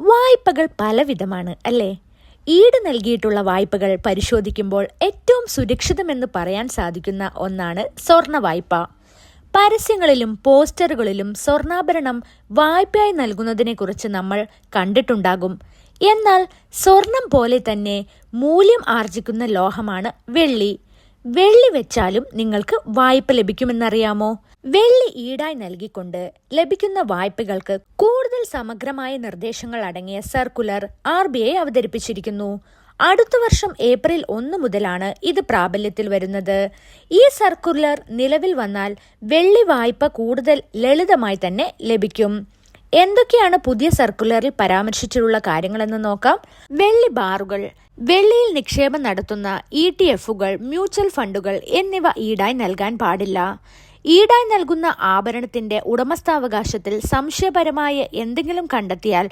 വായ്പകൾ പലവിധമാണ് അല്ലേ? ഈട് നൽകിയിട്ടുള്ള വായ്പകൾ പരിശോധിക്കുമ്പോൾ ഏറ്റവും സുരക്ഷിതമെന്ന് പറയാൻ സാധിക്കുന്ന ഒന്നാണ് സ്വർണ വായ്പ. പരസ്യങ്ങളിലും പോസ്റ്ററുകളിലും സ്വർണാഭരണം വായ്പയായി നൽകുന്നതിനെക്കുറിച്ച് നമ്മൾ കണ്ടിട്ടുണ്ടാകും. എന്നാൽ സ്വർണം പോലെ തന്നെ മൂല്യം ആർജിക്കുന്ന ലോഹമാണ് വെള്ളി. വെള്ളി വെച്ചാലും നിങ്ങൾക്ക് വായ്പ ലഭിക്കുമെന്നറിയാമോ? വെള്ളി ഈടായി നൽകിക്കൊണ്ട് ലഭിക്കുന്ന വായ്പകൾക്ക് കൂടുതൽ സമഗ്രമായ നിർദ്ദേശങ്ങൾ അടങ്ങിയ സർക്കുലർ ആർ ബി ഐ അവതരിപ്പിച്ചിരിക്കുന്നു. അടുത്ത വർഷം ഏപ്രിൽ ഒന്ന് മുതലാണ് ഇത് പ്രാബല്യത്തിൽ വരുന്നത്. ഈ സർക്കുലർ നിലവിൽ വന്നാൽ വെള്ളി വായ്പ കൂടുതൽ ലളിതമായി തന്നെ ലഭിക്കും. എന്തൊക്കെയാണ് പുതിയ സർക്കുലറിൽ പരാമർശിച്ചിട്ടുള്ള കാര്യങ്ങളെന്ന് നോക്കാം. വെള്ളി ബാറുകൾ വെള്ളിയിൽ നിക്ഷേപം നടത്തുന്ന ഇ ടി എഫുകൾ മ്യൂച്വൽ ഫണ്ടുകൾ എന്നിവ ഈടായി നൽകാൻ പാടില്ല. ഈടായി നൽകുന്ന ആഭരണത്തിന്റെ ഉടമസ്ഥാവകാശത്തിൽ സംശയപരമായ എന്തെങ്കിലും കണ്ടെത്തിയാൽ